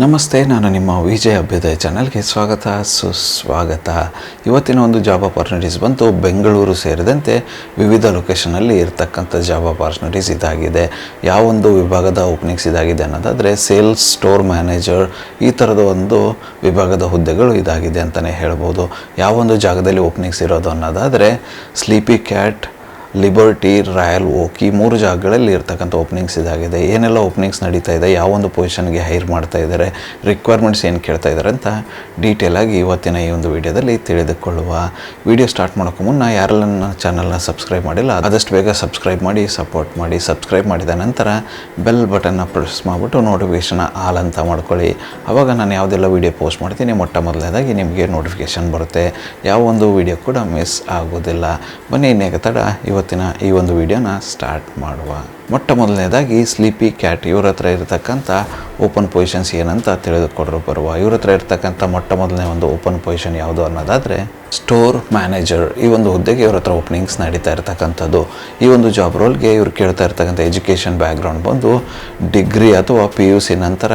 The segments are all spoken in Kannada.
ನಮಸ್ತೆ, ನಾನು ನಿಮ್ಮ ವಿಜಯ್ ಅಭ್ಯುದಯ ಚಾನಲ್ಗೆ ಸ್ವಾಗತ, ಸುಸ್ವಾಗತ. ಇವತ್ತಿನ ಒಂದು ಜಾಬ್ ಅಪರ್ಚುನಿಟೀಸ್ ಬಂತು, ಬೆಂಗಳೂರು ಸೇರಿದಂತೆ ವಿವಿಧ ಲೊಕೇಶನಲ್ಲಿ ಇರತಕ್ಕಂಥ ಜಾಬ್ ಅಪಾರ್ಚುನಿಟೀಸ್ ಇದಾಗಿದೆ. ಯಾವೊಂದು ವಿಭಾಗದ ಓಪನಿಂಗ್ಸ್ ಇದಾಗಿದೆ ಅನ್ನೋದಾದರೆ ಸೇಲ್ಸ್ ಸ್ಟೋರ್ ಮ್ಯಾನೇಜರ್ ಈ ಥರದ ಒಂದು ವಿಭಾಗದ ಹುದ್ದೆಗಳು ಇದಾಗಿದೆ ಅಂತಲೇ ಹೇಳ್ಬೋದು. ಯಾವೊಂದು ಜಾಗದಲ್ಲಿ ಓಪನಿಂಗ್ಸ್ ಇರೋದು ಅನ್ನೋದಾದರೆ sleepy cat liberty royal oak ಮೂರು ಜಾಗಗಳಲ್ಲಿ ಇರ್ತಕ್ಕಂಥ ಓಪನಿಂಗ್ಸ್ ಇದಾಗಿದೆ. ಏನೆಲ್ಲ ಓಪನಿಂಗ್ಸ್ ನಡೀತಾ ಇದೆ? ಯಾವೊಂದು ಪೊಸಿಷನ್ಗೆ ಹೈರ್ ಮಾಡ್ತಾ ಇದ್ದಾರೆ? ರಿಕ್ವೈರ್ಮೆಂಟ್ಸ್ ಏನು ಕೇಳ್ತಾ ಇದ್ದಾರೆ ಅಂತ ಡೀಟೇಲಾಗಿ ಇವತ್ತಿನ ಈ ಒಂದು ವಿಡಿಯೋದಲ್ಲಿ ತಿಳಿದುಕೊಳ್ಳುವ. ವಿಡಿಯೋ ಸ್ಟಾರ್ಟ್ ಮಾಡೋಕ್ಕೂ ಮುನ್ನ ಯಾರೆಲ್ಲ ನನ್ನ ಚಾನಲ್ನ ಸಬ್ಸ್ಕ್ರೈಬ್ ಮಾಡಿಲ್ಲ, ಆದಷ್ಟು ಬೇಗ ಸಬ್ಸ್ಕ್ರೈಬ್ ಮಾಡಿ ಸಪೋರ್ಟ್ ಮಾಡಿ ಸಬ್ಸ್ಕ್ರೈಬ್ ಮಾಡಿದ ನಂತರ ಬೆಲ್ ಬಟನ್ನ ಪ್ರೆಸ್ ಮಾಡಿಬಿಟ್ಟು ನೋಟಿಫಿಕೇಷನ್ ಆಲ್ ಅಂತ ಮಾಡ್ಕೊಳ್ಳಿ. ಆವಾಗ ನಾನು ಯಾವುದೆಲ್ಲ ವಿಡಿಯೋ ಪೋಸ್ಟ್ ಮಾಡ್ತೀನಿ ಮೊಟ್ಟ ಮೊದಲನೇದಾಗಿ ನಿಮಗೆ ನೋಟಿಫಿಕೇಷನ್ ಬರುತ್ತೆ. ಯಾವ ಒಂದು ವಿಡಿಯೋ ಕೂಡ ಮಿಸ್ ಆಗೋದಿಲ್ಲ. ಬನ್ನಿ ತಡ. ಇವತ್ತಿನ ಈ ಒಂದು ವಿಡಿಯೋನ ಸ್ಟಾರ್ಟ್ ಮಾಡುವ. ಮೊಟ್ಟ ಮೊದಲನೇದಾಗಿ ಸ್ಲೀಪಿ ಕ್ಯಾಟ್ ಇವ್ರ ಹತ್ರ ಇರತಕ್ಕಂಥ ಓಪನ್ ಪೊಸಿಷನ್ಸ್ ಏನಂತ ತಿಳಿದುಕೊಡ್ರು ಬರುವ. ಇವ್ರ ಹತ್ರ ಇರತಕ್ಕಂಥ ಮೊಟ್ಟ ಮೊದಲನೇ ಒಂದು ಓಪನ್ ಪೊಸಿಷನ್ ಯಾವುದು ಅನ್ನೋದಾದರೆ ಸ್ಟೋರ್ ಮ್ಯಾನೇಜರ್ ಈ ಒಂದು ಹುದ್ದೆಗೆ ಇವ್ರ ಹತ್ರ ಓಪನಿಂಗ್ಸ್ ನಡೀತಾ ಇರ್ತಕ್ಕಂಥದ್ದು. ಈ ಒಂದು ಜಾಬ್ ರೋಲ್ಗೆ ಇವ್ರು ಕೇಳ್ತಾ ಇರ್ತಕ್ಕಂಥ ಎಜುಕೇಷನ್ ಬ್ಯಾಕ್ಗ್ರೌಂಡ್ ಬಂದು ಡಿಗ್ರಿ ಅಥವಾ ಪಿ ಯು ಸಿ ನಂತರ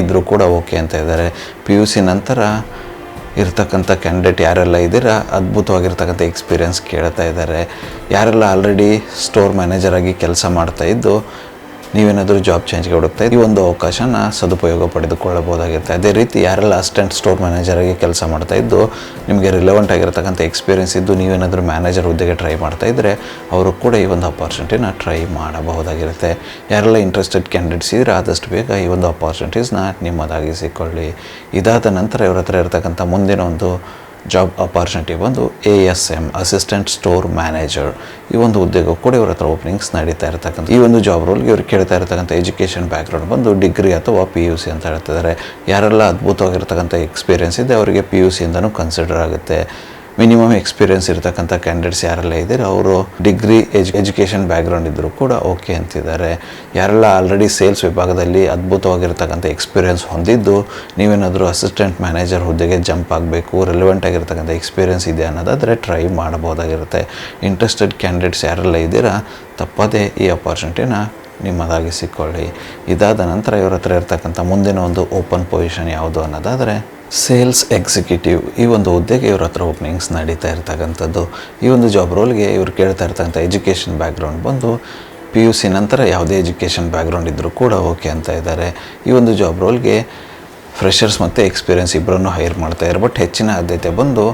ಇದ್ದರೂ ಕೂಡ ಓಕೆ ಅಂತ ಇದ್ದಾರೆ. ಪಿ ಯು ಸಿ ನಂತರ ಇರ್ತಕ್ಕಂಥ ಕ್ಯಾಂಡಿಡೇಟ್ ಯಾರೆಲ್ಲ ಇದ್ದೀರಾ, ಅದ್ಭುತವಾಗಿರ್ತಕ್ಕಂಥ ಎಕ್ಸ್ಪೀರಿಯನ್ಸ್ ಕೇಳ್ತಾ ಇದ್ದಾರೆ. ಯಾರೆಲ್ಲ ಆಲ್ರೆಡಿ ಸ್ಟೋರ್ ಮ್ಯಾನೇಜರಾಗಿ ಕೆಲಸ ಮಾಡ್ತಾ ಇದ್ದು ನೀವೇನಾದರೂ ಜಾಬ್ ಚೇಂಜ್ಗೆ ಹುಡುಕ್ತಾ ಈ ಒಂದು ಅವಕಾಶನ ಸದುಪಯೋಗ ಪಡೆದುಕೊಳ್ಳಬಹುದಾಗಿರುತ್ತೆ. ಅದೇ ರೀತಿ ಯಾರೆಲ್ಲ ಅಸಿಸ್ಟೆಂಟ್ ಸ್ಟೋರ್ ಮ್ಯಾನೇಜರ್ ಆಗಿ ಕೆಲಸ ಮಾಡ್ತಾ ಇದ್ದು, ನಿಮಗೆ ರಿಲೆವೆಂಟ್ ಆಗಿರತಕ್ಕಂಥ ಎಕ್ಸ್ಪೀರಿಯನ್ಸ್ ಇದ್ದು, ನೀವೇನಾದರೂ ಮ್ಯಾನೇಜರ್ ಹುದ್ದೆಗೆ ಟ್ರೈ ಮಾಡ್ತಾ ಇದ್ದರೆ ಅವರು ಕೂಡ ಈ ಒಂದು ಅಪಾರ್ಚುನಿಟಿನ ಟ್ರೈ ಮಾಡಬಹುದಾಗಿರುತ್ತೆ. ಯಾರೆಲ್ಲ ಇಂಟ್ರೆಸ್ಟೆಡ್ ಕ್ಯಾಂಡಿಡೇಟ್ಸ್ ಇದ್ದರೆ ಆದಷ್ಟು ಬೇಗ ಈ ಒಂದು ಅಪಾರ್ಚುನಿಟೀಸ್ನ ನಿಮ್ಮದಾಗಿಸಿಕೊಳ್ಳಿ. ಇದಾದ ನಂತರ ಇವ್ರ ಹತ್ರ ಇರತಕ್ಕಂಥ ಮುಂದಿನ ಒಂದು ಜಾಬ್ ಅಪಾರ್ಚುನಿಟಿ ಬಂದು A S M assistant store manager ಈ ಒಂದು ಉದ್ಯೋಗ ಕೂಡ ಇವ್ರ ಹತ್ರ ಓಪನಿಂಗ್ಸ್ ನಡೀತಾ ಇರತಕ್ಕಂಥ ಈ ಒಂದು ಜಾಬ್ ರೋಲ್ಗೆ ಇವ್ರು ಕೇಳ್ತಾ ಇರತಕ್ಕಂಥ ಎಜುಕೇಷನ್ ಬ್ಯಾಕ್ಗ್ರೌಂಡ್ ಬಂದು ಡಿಗ್ರಿ ಅಥವಾ ಪಿ ಯು ಸಿ ಅಂತ ಹೇಳ್ತಿದ್ದಾರೆ. ಯಾರೆಲ್ಲ ಅದ್ಭುತವಾಗಿರ್ತಕ್ಕಂಥ ಎಕ್ಸ್ಪೀರಿಯನ್ಸ್ ಇದೆ, ಅವರಿಗೆ ಪಿ ಯು ಸಿಯಿಂದನೂ ಕನ್ಸಿಡರ್ ಆಗುತ್ತೆ. ಮಿನಿಮಮ್ ಎಕ್ಸ್ಪೀರಿಯನ್ಸ್ ಇರತಕ್ಕಂಥ ಕ್ಯಾಂಡಿಡೇಟ್ಸ್ ಯಾರೆಲ್ಲ ಇದ್ದಾರೆ, ಅವರು ಡಿಗ್ರಿ ಎಜು ಎಜುಕೇಷನ್ ಬ್ಯಾಕ್ಗ್ರೌಂಡ್ ಇದ್ದರೂ ಕೂಡ ಓಕೆ ಅಂತಿದ್ದಾರೆ. ಯಾರೆಲ್ಲ ಆಲ್ರೆಡಿ ಸೇಲ್ಸ್ ವಿಭಾಗದಲ್ಲಿ ಅದ್ಭುತವಾಗಿರ್ತಕ್ಕಂಥ ಎಕ್ಸ್ಪೀರಿಯನ್ಸ್ ಹೊಂದಿದ್ದು, ನೀವೇನಾದರೂ ಅಸಿಸ್ಟೆಂಟ್ ಮ್ಯಾನೇಜರ್ ಹುದ್ದೆಗೆ ಜಂಪ್ ಆಗಬೇಕು ರೆಲೆವೆಂಟ್ ಆಗಿರ್ತಕ್ಕಂಥ ಎಕ್ಸ್ಪೀರಿಯನ್ಸ್ ಇದೆ ಅನ್ನೋದಾದರೆ ಟ್ರೈ ಮಾಡ್ಬೋದಾಗಿರುತ್ತೆ ಇಂಟ್ರೆಸ್ಟೆಡ್ ಕ್ಯಾಂಡಿಡೇಟ್ಸ್ ಯಾರೆಲ್ಲ ಇದ್ದೀರಾ, ತಪ್ಪದೇ ಈ ಅಪಾರ್ಚುನಿಟಿನ ನಿಮ್ಮದಾಗಿಸಿಕೊಳ್ಳಿ. ಇದಾದ ನಂತರ ಇವರ ಹತ್ರ ಇರ್ತಕ್ಕಂಥ ಮುಂದಿನ ಒಂದು ಓಪನ್ ಪೊಸಿಷನ್ ಯಾವುದು ಅನ್ನೋದಾದರೆ ಸೇಲ್ಸ್ ಎಕ್ಸಿಕ್ಯೂಟಿವ್ ಈ ಒಂದು ಹುದ್ದೆಗೆ ಇವ್ರ ಹತ್ರ ಓಪನಿಂಗ್ಸ್ ನಡೀತಾ ಇರ್ತಕ್ಕಂಥದ್ದು. ಈ ಒಂದು ಜಾಬ್ ರೋಲ್ಗೆ ಇವ್ರು ಕೇಳ್ತಾ ಇರ್ತಕ್ಕಂಥ ಎಜುಕೇಷನ್ ಬ್ಯಾಕ್ಗ್ರೌಂಡ್ ಬಂದು ಪಿ ಯು ಸಿ ನಂತರ ಯಾವುದೇ ಎಜುಕೇಷನ್ ಬ್ಯಾಕ್ಗ್ರೌಂಡ್ ಇದ್ದರೂ ಕೂಡ ಓಕೆ ಅಂತ ಇದ್ದಾರೆ. ಈ ಒಂದು ಜಾಬ್ ರೋಲ್ಗೆ ಫ್ರೆಷರ್ಸ್ ಮತ್ತು ಎಕ್ಸ್ಪೀರಿಯನ್ಸ್ ಇಬ್ಬರನ್ನು ಹೈರ್ ಮಾಡ್ತಾ ಇದ್ದಾರೆ. ಬಟ್ ಹೆಚ್ಚಿನ ಆದ್ಯತೆ ಬಂದು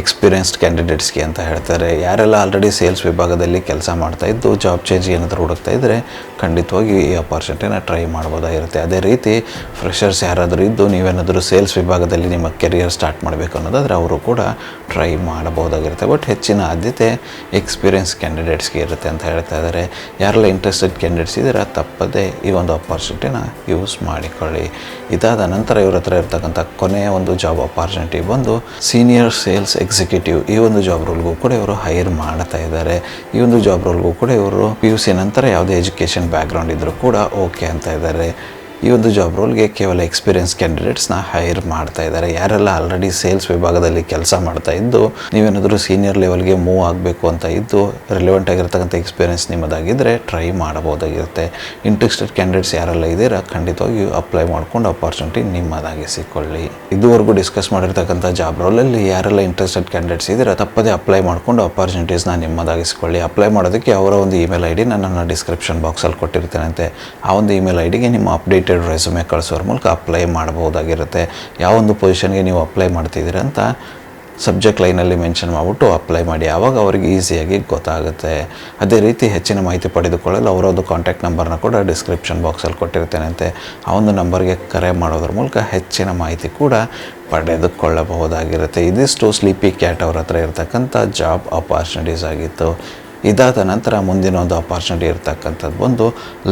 ಎಕ್ಸ್ಪೀರಿಯನ್ಸ್ಡ್ ಕ್ಯಾಂಡಿಡೇಟ್ಸ್ಗೆ ಅಂತ ಹೇಳ್ತಾರೆ. ಯಾರೆಲ್ಲ ಆಲ್ರೆಡಿ ಸೇಲ್ಸ್ ವಿಭಾಗದಲ್ಲಿ ಕೆಲಸ ಮಾಡ್ತಾ ಇದ್ದು ಜಾಬ್ ಚೇಂಜ್ ಏನಾದರೂ ಹುಡುಕ್ತಾ ಇದ್ದರೆ ಖಂಡಿತವಾಗಿ ಈ ಅಪಾರ್ಚುನಿಟಿನ ಟ್ರೈ ಮಾಡ್ಬೋದಾಗಿರುತ್ತೆ. ಅದೇ ರೀತಿ ಫ್ರೆಷರ್ಸ್ ಯಾರಾದರೂ ಇದ್ದು, ನೀವೇನಾದರೂ ಸೇಲ್ಸ್ ವಿಭಾಗದಲ್ಲಿ ನಿಮ್ಮ ಕೆರಿಯರ್ ಸ್ಟಾರ್ಟ್ ಮಾಡಬೇಕು ಅನ್ನೋದಾದರೆ ಅವರು ಕೂಡ ಟ್ರೈ ಮಾಡಬಹುದಾಗಿರುತ್ತೆ. ಬಟ್ ಹೆಚ್ಚಿನ ಆದ್ಯತೆ ಎಕ್ಸ್ಪೀರಿಯನ್ಸ್ ಕ್ಯಾಂಡಿಡೇಟ್ಸ್ಗೆ ಇರುತ್ತೆ ಅಂತ ಹೇಳ್ತಾ ಇದ್ದಾರೆ ಯಾರೆಲ್ಲ ಇಂಟ್ರೆಸ್ಟೆಡ್ ಕ್ಯಾಂಡಿಡೇಟ್ಸ್ ಇದ್ದೀರಾ, ತಪ್ಪದೇ ಈ ಒಂದು ಅಪಾರ್ಚುನಿಟಿನ ಯೂಸ್ ಮಾಡಿಕೊಳ್ಳಿ. ಇದಾದ ನಂತರ ಇವರ ಹತ್ರ ಇರ್ತಕ್ಕಂಥ ಕೊನೆಯ ಒಂದು ಜಾಬ್ ಅಪಾರ್ಚುನಿಟಿ ಬಂದು ಸೀನಿಯರ್ ಸೇಲ್ಸ್ ಎಕ್ಸಿಕ್ಯೂಟಿವ್ ಈ ಒಂದು ಜಾಬ್ ರೋಲ್ಗೂ ಕೂಡ ಇವರು ಹೈರ್ ಮಾಡ್ತಾ ಇದ್ದಾರೆ. ಈ ಒಂದು ಜಾಬ್ ರೋಲ್ಗೂ ಕೂಡ ಇವರು ಪಿ ಯು ಸಿ ನಂತರ ಯಾವುದೇ ಎಜುಕೇಷನ್ ಬ್ಯಾಕ್ಗ್ರೌಂಡ್ ಇದ್ದರೂ ಕೂಡ ಓಕೆ ಅಂತ ಇದ್ದಾರೆ. ಈ ಒಂದು ಜಾಬ್ ರೋಲ್ಗೆ ಕೇವಲ ಎಕ್ಸ್ಪೀರಿಯನ್ಸ್ ಕ್ಯಾಂಡಿಡೇಟ್ಸ್ನ ಹೈರ್ ಮಾಡ್ತಾ ಇದ್ದಾರೆ. ಯಾರೆಲ್ಲ ಆಲ್ರೆಡಿ ಸೇಲ್ಸ್ ವಿಭಾಗದಲ್ಲಿ ಕೆಲಸ ಮಾಡ್ತಾ ಇದ್ದು, ನೀವೇನಾದರೂ ಸೀನಿಯರ್ ಲೆವೆಲ್ಗೆ ಮೂವ್ ಆಗಬೇಕು ಅಂತ ಇದ್ದು ರಿಲೆವೆಂಟ್ ಆಗಿರ್ತಕ್ಕಂಥ ಎಕ್ಸ್ಪೀರಿಯನ್ಸ್ ನಿಮ್ಮದಾಗಿದ್ದರೆ ಟ್ರೈ ಮಾಡಬಹುದಾಗಿರುತ್ತೆ. ಇಂಟ್ರೆಸ್ಟೆಡ್ ಕ್ಯಾಂಡಿಡೇಟ್ಸ್ ಯಾರೆಲ್ಲ ಇದ್ದೀರಾ, ಖಂಡಿತವಾಗಿಯೂ ಅಪ್ಲೈ ಮಾಡ್ಕೊಂಡು ಅಪಾರ್ಚುನಿಟಿ ನಿಮ್ಮದಾಗಿಸಿಕೊಳ್ಳಿ ಇದುವರೆಗೂ ಡಿಸ್ಕಸ್ ಮಾಡಿರ್ತಕ್ಕಂಥ ಜಾಬ್ ರೋಲಲ್ಲಿ ಯಾರೆಲ್ಲ ಇಂಟ್ರೆಸ್ಟೆಡ್ ಕ್ಯಾಂಡಿಡೇಟ್ಸ್ ಇದ್ದೀರಾ, ತಪ್ಪದೇ ಅಪ್ಲೈ ಮಾಡ್ಕೊಂಡು ಅಪಾರ್ಚುನಿಟೀಸ್ನ ನಿಮ್ಮದಾಗಿಸಿಕೊಳ್ಳಿ ಅಪ್ಲೈ ಮಾಡೋದಕ್ಕೆ ಅವರ ಒಂದು ಇಮೇಲ್ ಐ ಡಿ ನಾನು ನನ್ನ ಡಿಸ್ಕ್ರಿಪ್ಷನ್ ಬಾಕ್ಸಲ್ಲಿ ಕೊಟ್ಟಿರ್ತೇನಂತೆ. ಆ ಒಂದು ಇಮೇಲ್ ಐ ಡಿಗೆ ನಿಮ್ಮ ಅಪ್ಡೇಟೆಡ್ ರೆಸ್ಯೂಮೆ ಕಳಿಸೋರ ಮೂಲಕ ಅಪ್ಲೈ ಮಾಡ್ಬೋದಾಗಿರುತ್ತೆ ಯಾವೊಂದು ಪೊಸಿಷನ್ಗೆ ನೀವು ಅಪ್ಲೈ ಮಾಡ್ತಿದ್ದೀರಾ ಅಂತ ಸಬ್ಜೆಕ್ಟ್ ಲೈನಲ್ಲಿ ಮೆನ್ಷನ್ ಮಾಡಿಬಿಟ್ಟು ಅಪ್ಲೈ ಮಾಡಿ. ಆವಾಗ ಅವರಿಗೆ ಈಸಿಯಾಗಿ ಗೊತ್ತಾಗುತ್ತೆ. ಅದೇ ರೀತಿ ಹೆಚ್ಚಿನ ಮಾಹಿತಿ ಪಡೆದುಕೊಳ್ಳಲು ಅವರದ್ದು ಕಾಂಟ್ಯಾಕ್ಟ್ ನಂಬರ್ನ ಕೂಡ ಡಿಸ್ಕ್ರಿಪ್ಷನ್ ಬಾಕ್ಸಲ್ಲಿ ಕೊಟ್ಟಿರ್ತೇನಂತೆ ಆ ಒಂದು ನಂಬರ್ಗೆ ಕರೆ ಮಾಡೋದ್ರ ಮೂಲಕ ಹೆಚ್ಚಿನ ಮಾಹಿತಿ ಕೂಡ ಪಡೆದುಕೊಳ್ಳಬಹುದಾಗಿರುತ್ತೆ. ಇದಿಷ್ಟು ಸ್ಲೀಪಿ ಕ್ಯಾಟ್ ಅವ್ರ ಹತ್ರ ಇರತಕ್ಕಂಥ ಜಾಬ್ ಅಪಾರ್ಚುನಿಟೀಸ್ ಆಗಿತ್ತು. ಇದಾದ ನಂತರ ಮುಂದಿನ ಒಂದು ಅಪಾರ್ಚುನಿಟಿ ಇರ್ತಕ್ಕಂಥದ್ದು ಬಂದು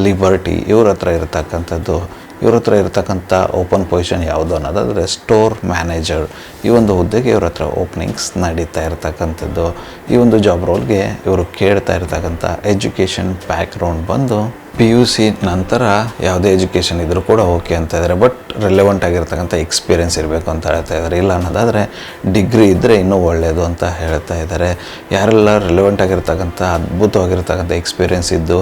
ಲಿಬರ್ಟಿ ಇವ್ರ ಹತ್ರ ಇರತಕ್ಕಂಥದ್ದು, ಇವ್ರ ಹತ್ರ ಇರತಕ್ಕಂಥ ಓಪನ್ ಪೊಸಿಷನ್ ಯಾವುದು ಅನ್ನೋದಾದರೆ ಸ್ಟೋರ್ ಮ್ಯಾನೇಜರ್ ಈ ಒಂದು ಹುದ್ದೆಗೆ ಇವ್ರ ಹತ್ರ ಓಪನಿಂಗ್ಸ್ ನಡೀತಾ ಇರ್ತಕ್ಕಂಥದ್ದು. ಈ ಒಂದು ಜಾಬ್ ರೋಲ್ಗೆ ಇವರು ಕೇಳ್ತಾ ಇರ್ತಕ್ಕಂಥ ಎಜುಕೇಷನ್ ಬ್ಯಾಕ್ಗ್ರೌಂಡ್ ಬಂದು ಪಿ ಯು ಸಿ ನಂತರ ಯಾವುದೇ ಎಜುಕೇಷನ್ ಇದ್ದರೂ ಕೂಡ ಓಕೆ ಅಂತ ಇದ್ದಾರೆ ಬಟ್ ರೆಲೆವೆಂಟ್ ಆಗಿರ್ತಕ್ಕಂಥ ಎಕ್ಸ್ಪೀರಿಯೆನ್ಸ್ ಇರಬೇಕು ಅಂತ ಹೇಳ್ತಾ ಇದ್ದಾರೆ ಇಲ್ಲ ಅನ್ನೋದಾದರೆ ಡಿಗ್ರಿ ಇದ್ದರೆ ಇನ್ನೂ ಒಳ್ಳೆಯದು ಅಂತ ಹೇಳ್ತಾ ಇದ್ದಾರೆ ಯಾರೆಲ್ಲ ರೆಲೆವೆಂಟ್ ಆಗಿರ್ತಕ್ಕಂಥ, ಅದ್ಭುತವಾಗಿರ್ತಕ್ಕಂಥ ಎಕ್ಸ್ಪೀರಿಯೆನ್ಸ್ ಇದ್ದು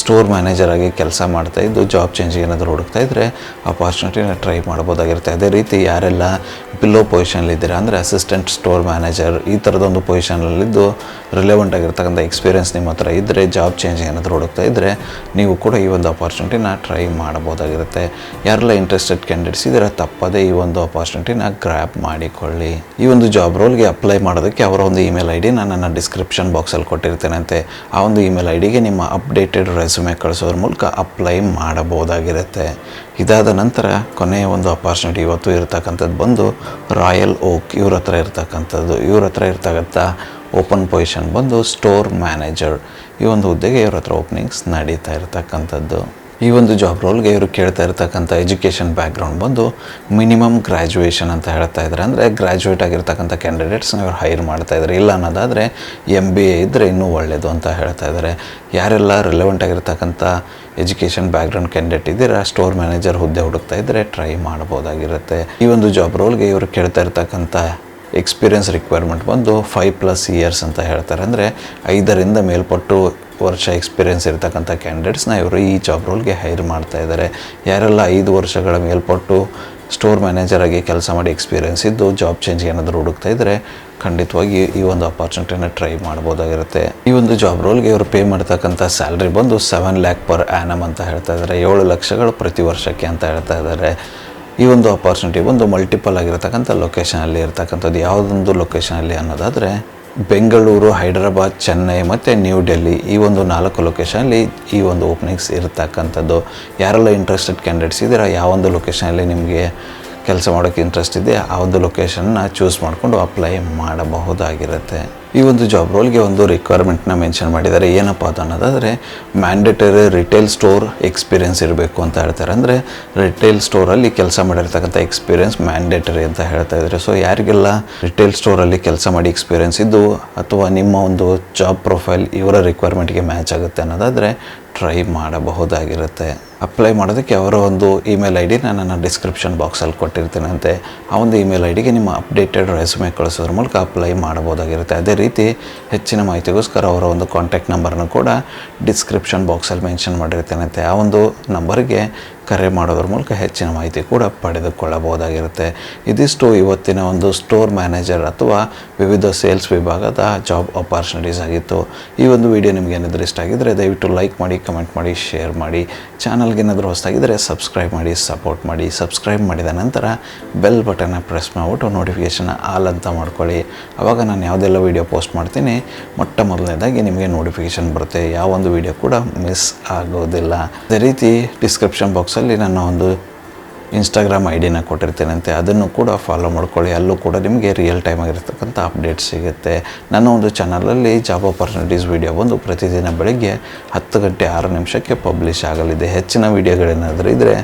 ಸ್ಟೋರ್ ಮ್ಯಾನೇಜರ್ ಆಗಿ ಕೆಲಸ ಮಾಡ್ತಾ ಇದ್ದು ಜಾಬ್ ಚೇಂಜ್ ಏನಾದರೂ ಹುಡುಕ್ತಾ ಇದ್ದರೆ ಅಪಾರ್ಚುನಿಟಿನ ಟ್ರೈ ಮಾಡ್ಬೋದಾಗಿರುತ್ತೆ. ಅದೇ ರೀತಿ ಯಾರೆಲ್ಲ ಬಿಲೋ ಪೊಸಿಷನ್ಲಿದ್ದೀರಾ ಅಂದರೆ ಅಸಿಸ್ಟೆಂಟ್ ಸ್ಟೋರ್ ಮ್ಯಾನೇಜರ್ ಈ ಥರದೊಂದು ಪೊಸಿಷನಲ್ಲಿದ್ದು ರಿಲೆವೆಂಟ್ ಆಗಿರ್ತಕ್ಕಂಥ ಎಕ್ಸ್ಪೀರಿಯೆನ್ಸ್ ನಿಮ್ಮ ಹತ್ರ ಇದ್ದರೆ ಜಾಬ್ ಚೇಂಜ್ ಏನಾದರೂ ಹುಡುಕ್ತಾ ಇದ್ದರೆ ನೀವು ಕೂಡ ಈ ಒಂದು ಅಪಾರ್ಚುನಿಟಿನ ಟ್ರೈ ಮಾಡ್ಬೋದಾಗಿರುತ್ತೆ ಯಾರೆಲ್ಲ ಇಂಟ್ರೆಸ್ಟೆಡ್ ಕ್ಯಾಂಡಿಡೇಟ್ಸ್ ಇದರ ತಪ್ಪದೇ ಈ ಒಂದು ಅಪಾರ್ಚುನಿಟಿನ ಗ್ರ್ಯಾಪ್ ಮಾಡಿಕೊಳ್ಳಿ. ಈ ಒಂದು ಜಾಬ್ ರೋಲ್ಗೆ ಅಪ್ಲೈ ಮಾಡೋದಕ್ಕೆ ಅವರ ಒಂದು ಇಮೇಲ್ ಐ ಡಿ ನಾನು ನನ್ನ ಡಿಸ್ಕ್ರಿಪ್ಷನ್ ಬಾಕ್ಸಲ್ಲಿ ಕೊಟ್ಟಿರ್ತೇನಂತೆ. ಆ ಒಂದು ಇಮೇಲ್ ಐ ಡಿಗೆ ನಿಮ್ಮ ಅಪ್ಡೇಟೆಡ್ ರೆಸ್ಯೂಮೆ ಕಳಿಸೋದ್ರ ಮೂಲಕ ಅಪ್ಲೈ ಮಾಡಬಹುದಾಗಿರುತ್ತೆ. ಇದಾದ ನಂತರ ಕೊನೆಯ ಒಂದು ಅಪಾರ್ಚುನಿಟಿ ಇವತ್ತು ಇರತಕ್ಕಂಥದ್ದು ಬಂದು ರಾಯಲ್ ಓಕ್ ಇವ್ರ ಹತ್ರ ಇರ್ತಕ್ಕಂಥದ್ದು. ಇವ್ರ ಹತ್ರ ಇರ್ತಕ್ಕಂಥ ಓಪನ್ ಪೊಸಿಷನ್ ಬಂದು ಸ್ಟೋರ್ ಮ್ಯಾನೇಜರ್ ಈ ಒಂದು ಹುದ್ದೆಗೆ ಇವ್ರ ಹತ್ರ ಓಪನಿಂಗ್ಸ್ ನಡೀತಾ ಇರತಕ್ಕಂಥದ್ದು. ಈ ಒಂದು ಜಾಬ್ ರೋಲ್ಗೆ ಇವರು ಕೇಳ್ತಾ ಇರ್ತಕ್ಕಂಥ ಎಜುಕೇಷನ್ ಬ್ಯಾಕ್ಗ್ರೌಂಡ್ ಬಂದು ಮಿನಿಮಮ್ ಗ್ರ್ಯಾಜುಯೇಷನ್ ಅಂತ ಹೇಳ್ತಾ ಇದ್ದಾರೆ ಅಂದರೆ ಗ್ರ್ಯಾಜುಯೇಟ್ ಆಗಿರ್ತಕ್ಕಂಥ ಕ್ಯಾಂಡಿಡೇಟ್ಸ್ನ ಇವರು ಹೈರ್ ಮಾಡ್ತಾ ಇದ್ದಾರೆ ಇಲ್ಲ ಅನ್ನೋದಾದರೆ ಎಂ ಬಿ ಎ ಇದ್ದರೆ ಇನ್ನೂ ಒಳ್ಳೆಯದು ಅಂತ ಹೇಳ್ತಾ ಇದ್ದಾರೆ ಯಾರೆಲ್ಲ ರಿಲೆವೆಂಟ್ ಆಗಿರ್ತಕ್ಕಂಥ ಎಜುಕೇಷನ್ ಬ್ಯಾಕ್ಗ್ರೌಂಡ್ ಕ್ಯಾಂಡಿಡೇಟ್ ಇದ್ದೀರಾ ಸ್ಟೋರ್ ಮ್ಯಾನೇಜರ್ ಹುದ್ದೆ ಹುಡುಕ್ತಾ ಇದ್ದರೆ ಟ್ರೈ ಮಾಡ್ಬೋದಾಗಿರುತ್ತೆ ಈ ಒಂದು ಜಾಬ್ ರೋಲ್ಗೆ ಇವರು ಕೇಳ್ತಾ ಇರ್ತಕ್ಕಂಥ ಎಕ್ಸ್ಪೀರಿಯನ್ಸ್ ರಿಕ್ವೈರ್ಮೆಂಟ್ ಬಂದು ಫೈವ್ ಪ್ಲಸ್ ಇಯರ್ಸ್ ಅಂತ ಹೇಳ್ತಾರೆ. ಅಂದರೆ ಐದರಿಂದ ಮೇಲ್ಪಟ್ಟು ವರ್ಷ ಎಕ್ಸ್ಪೀರಿಯೆನ್ಸ್ ಇರ್ತಕ್ಕಂಥ ಕ್ಯಾಂಡಿಡೇಟ್ಸ್ನ ಇವರು ಈ ಜಾಬ್ ರೋಲ್ಗೆ ಹೈರ್ ಮಾಡ್ತಾ ಇದ್ದಾರೆ ಯಾರೆಲ್ಲ ಐದು ವರ್ಷಗಳ ಮೇಲ್ಪಟ್ಟು ಸ್ಟೋರ್ ಮ್ಯಾನೇಜರ್ ಆಗಿ ಕೆಲಸ ಮಾಡಿ ಎಕ್ಸ್ಪೀರಿಯೆನ್ಸ್ ಇದ್ದು ಜಾಬ್ ಚೇಂಜ್ ಏನಾದರೂ ಹುಡುಕ್ತಾ ಇದ್ದರೆ ಖಂಡಿತವಾಗಿ ಈ ಒಂದು ಆಪರ್ಚುನಿಟಿನ ಟ್ರೈ ಮಾಡ್ಬೋದಾಗಿರುತ್ತೆ. ಈ ಒಂದು ಜಾಬ್ ರೋಲ್ಗೆ ಇವರು ಪೇ ಮಾಡ್ತಕ್ಕಂಥ ಸ್ಯಾಲ್ರಿ ಬಂದು ಸೆವೆನ್ ಲ್ಯಾಕ್ ಪರ್ ಆ್ಯನಮ್ ಅಂತ ಹೇಳ್ತಾ ಇದ್ದಾರೆ ಏಳು ಲಕ್ಷಗಳು ಪ್ರತಿ ವರ್ಷಕ್ಕೆ ಅಂತ ಹೇಳ್ತಾ ಇದ್ದಾರೆ ಈ ಒಂದು ಅಪಾರ್ಚುನಿಟಿ ಒಂದು ಮಲ್ಟಿಪಲ್ ಆಗಿರತಕ್ಕಂಥ ಲೊಕೇಶನಲ್ಲಿ ಇರತಕ್ಕಂಥದ್ದು, ಯಾವುದೊಂದು ಲೊಕೇಶನಲ್ಲಿ ಅನ್ನೋದಾದರೆ, ಬೆಂಗಳೂರು, ಹೈದರಾಬಾದ್, ಚೆನ್ನೈ ಮತ್ತು ನ್ಯೂ ಡೆಲ್ಲಿ ಈ ಒಂದು ನಾಲ್ಕು ಲೊಕೇಶನಲ್ಲಿ ಈ ಒಂದು ಓಪನಿಂಗ್ಸ್ ಇರತಕ್ಕಂಥದ್ದು. ಯಾರೆಲ್ಲ ಇಂಟ್ರೆಸ್ಟೆಡ್ ಕ್ಯಾಂಡಿಡೇಟ್ಸ್ ಇದ್ದೀರಾ ಯಾವೊಂದು ಲೊಕೇಶನಲ್ಲಿ ನಿಮಗೆ ಕೆಲಸ ಮಾಡೋಕ್ಕೆ ಇಂಟ್ರೆಸ್ಟ್ ಇದೆ ಆ ಒಂದು ಲೊಕೇಶನ್ನ ಚೂಸ್ ಮಾಡಿಕೊಂಡು ಅಪ್ಲೈ ಮಾಡಬಹುದಾಗಿರುತ್ತೆ. ಈ ಒಂದು ಜಾಬ್ ರೋಲ್ಗೆ ಒಂದು ರಿಕ್ವೈರ್ಮೆಂಟ್ನ ಮೆನ್ಷನ್ ಮಾಡಿದ್ದಾರೆ. ಏನಪ್ಪ ಅದು ಅನ್ನೋದಾದರೆ ಮ್ಯಾಂಡೇಟರಿ ರಿಟೇಲ್ ಸ್ಟೋರ್ ಎಕ್ಸ್ಪೀರಿಯೆನ್ಸ್ ಇರಬೇಕು ಅಂತ ಹೇಳ್ತಾರೆ. ಅಂದರೆ ರಿಟೇಲ್ ಸ್ಟೋರಲ್ಲಿ ಕೆಲಸ ಮಾಡಿರ್ತಕ್ಕಂಥ ಎಕ್ಸ್ಪೀರಿಯೆನ್ಸ್ ಮ್ಯಾಂಡೇಟರಿ ಅಂತ ಹೇಳ್ತಾ ಇದ್ದಾರೆ. ಸೊ ಯಾರಿಗೆಲ್ಲ ರಿಟೇಲ್ ಸ್ಟೋರಲ್ಲಿ ಕೆಲಸ ಮಾಡಿ ಎಕ್ಸ್ಪೀರಿಯೆನ್ಸ್ ಇದ್ದು, ಅಥವಾ ನಿಮ್ಮ ಒಂದು ಜಾಬ್ ಪ್ರೊಫೈಲ್ ಇವರ ರಿಕ್ವೈರ್ಮೆಂಟ್ಗೆ ಮ್ಯಾಚ್ ಆಗುತ್ತೆ ಅನ್ನೋದಾದರೆ ಟ್ರೈ ಮಾಡಬಹುದಾಗಿರುತ್ತೆ. ಅಪ್ಲೈ ಮಾಡೋದಕ್ಕೆ ಅವರ ಒಂದು ಇಮೇಲ್ ಐ ಡಿನ ನನ್ನ ಡಿಸ್ಕ್ರಿಪ್ಷನ್ ಬಾಕ್ಸಲ್ಲಿ ಕೊಟ್ಟಿರ್ತೇನೆ ಆ ಒಂದು ಇಮೇಲ್ ಐ ಡಿಗೆ ನಿಮ್ಮ ಅಪ್ಡೇಟೆಡ್ ರೆಸ್ಯೂಮೆ ಕಳಿಸೋದ್ರ ಮೂಲಕ ಅಪ್ಲೈ ಮಾಡಬಹುದಾಗಿರುತ್ತೆ. ಅದೇ ರೀತಿ ಹೆಚ್ಚಿನ ಮಾಹಿತಿಗೋಸ್ಕರ ಅವರ ಒಂದು ಕಾಂಟ್ಯಾಕ್ಟ್ ನಂಬರ್ನ ಕೂಡ ಡಿಸ್ಕ್ರಿಪ್ಷನ್ ಬಾಕ್ಸಲ್ಲಿ ಮೆನ್ಷನ್ ಮಾಡಿರ್ತೇನಂತೆ ಆ ಒಂದು ನಂಬರ್ಗೆ ಕರೆ ಮಾಡೋದ್ರ ಮೂಲಕ ಹೆಚ್ಚಿನ ಮಾಹಿತಿ ಕೂಡ ಪಡೆದುಕೊಳ್ಳಬಹುದಾಗಿರುತ್ತೆ. ಇದಿಷ್ಟು ಇವತ್ತಿನ ಒಂದು ಸ್ಟೋರ್ ಮ್ಯಾನೇಜರ್ ಅಥವಾ ವಿವಿಧ ಸೇಲ್ಸ್ ವಿಭಾಗದ ಜಾಬ್ ಅಪಾರ್ಚುನಿಟೀಸ್ ಆಗಿತ್ತು. ಈ ಒಂದು ವಿಡಿಯೋ ನಿಮಗೆ ಏನಾದರೂ ಇಷ್ಟ ಆಗಿದ್ದರೆ ದಯವಿಟ್ಟು ಲೈಕ್ ಮಾಡಿ ಕಮೆಂಟ್ ಮಾಡಿ ಶೇರ್ ಮಾಡಿ. ಚಾನಲ್ಗೆ ಏನಾದರೂ ಹೊಸದಾಗಿದ್ದರೆ ಸಬ್ಸ್ಕ್ರೈಬ್ ಮಾಡಿ ಸಪೋರ್ಟ್ ಮಾಡಿ. ಸಬ್ಸ್ಕ್ರೈಬ್ ಮಾಡಿದ ನಂತರ ಬೆಲ್ ಬಟನ್ನ ಪ್ರೆಸ್ ಮಾಡಿಬಿಟ್ಟು ನೋಟಿಫಿಕೇಷನ್ ಆಲ್ ಅಂತ ಮಾಡ್ಕೊಳ್ಳಿ. ಆವಾಗ ನಾನು ಯಾವುದೆಲ್ಲ ವೀಡಿಯೋ ಪೋಸ್ಟ್ ಮಾಡ್ತೀನಿ, ಮೊಟ್ಟ ಮೊದಲನೇದಾಗಿ ನಿಮಗೆ ನೋಟಿಫಿಕೇಷನ್ ಬರುತ್ತೆ. ಯಾವ ಒಂದು ವೀಡಿಯೋ ಕೂಡ ಮಿಸ್ ಆಗೋದಿಲ್ಲ. ಅದೇ ರೀತಿ ಡಿಸ್ಕ್ರಿಪ್ಷನ್ ಬಾಕ್ಸಲ್ಲಿ ನನ್ನ ಒಂದು ಇನ್ಸ್ಟಾಗ್ರಾಮ್ ಐ ಡಿನ ಕೊಟ್ಟಿರ್ತೇನಂತೆ, ಅದನ್ನು ಕೂಡ ಫಾಲೋ ಮಾಡ್ಕೊಳ್ಳಿ. ಅಲ್ಲೂ ಕೂಡ ನಿಮಗೆ ರಿಯಲ್ ಟೈಮ್ ಆಗಿರ್ತಕ್ಕಂಥ ಅಪ್ಡೇಟ್ ಸಿಗುತ್ತೆ. ನನ್ನ ಒಂದು ಚಾನಲಲ್ಲಿ ಜಾಬ್ ಆಪರ್ಚುನಿಟೀಸ್ ವೀಡಿಯೋ ಬಂದು ಪ್ರತಿದಿನ ಬೆಳಗ್ಗೆ ಹತ್ತು ಗಂಟೆ ಆರು ನಿಮಿಷಕ್ಕೆ ಪಬ್ಲಿಷ್ ಆಗಲಿದೆ. ಹೆಚ್ಚಿನ ವೀಡಿಯೋಗಳೇನಾದರೂ ಇದ್ದರೆ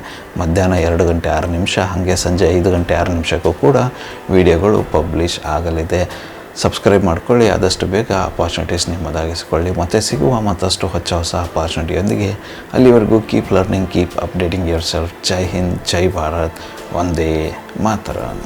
ಮಧ್ಯಾಹ್ನ ಎರಡು ಗಂಟೆ ಆರು ನಿಮಿಷ, ಹಾಗೆ ಸಂಜೆ ಐದು ಗಂಟೆ ಆರು ನಿಮಿಷಕ್ಕೂ ಕೂಡ ವೀಡಿಯೋಗಳು ಪಬ್ಲಿಷ್ ಆಗಲಿದೆ. ಸಬ್ಸ್ಕ್ರೈಬ್ ಮಾಡ್ಕೊಳ್ಳಿ, ಆದಷ್ಟು ಬೇಗ ಅಪಾರ್ಚುನಿಟೀಸ್ ನಿಮ್ಮದಾಗಿಸಿಕೊಳ್ಳಿ. ಮತ್ತು ಸಿಗುವ ಮತ್ತಷ್ಟು ಹೊಸ ಹೊಸ ಅಪಾರ್ಚುನಿಟಿಯೊಂದಿಗೆ ಅಲ್ಲಿವರೆಗೂ keep learning keep updating yourself ಜೈ ಹಿಂದ್, ಜೈ ಭಾರತ್. ಒಂದೇ ಮಾತರಂ.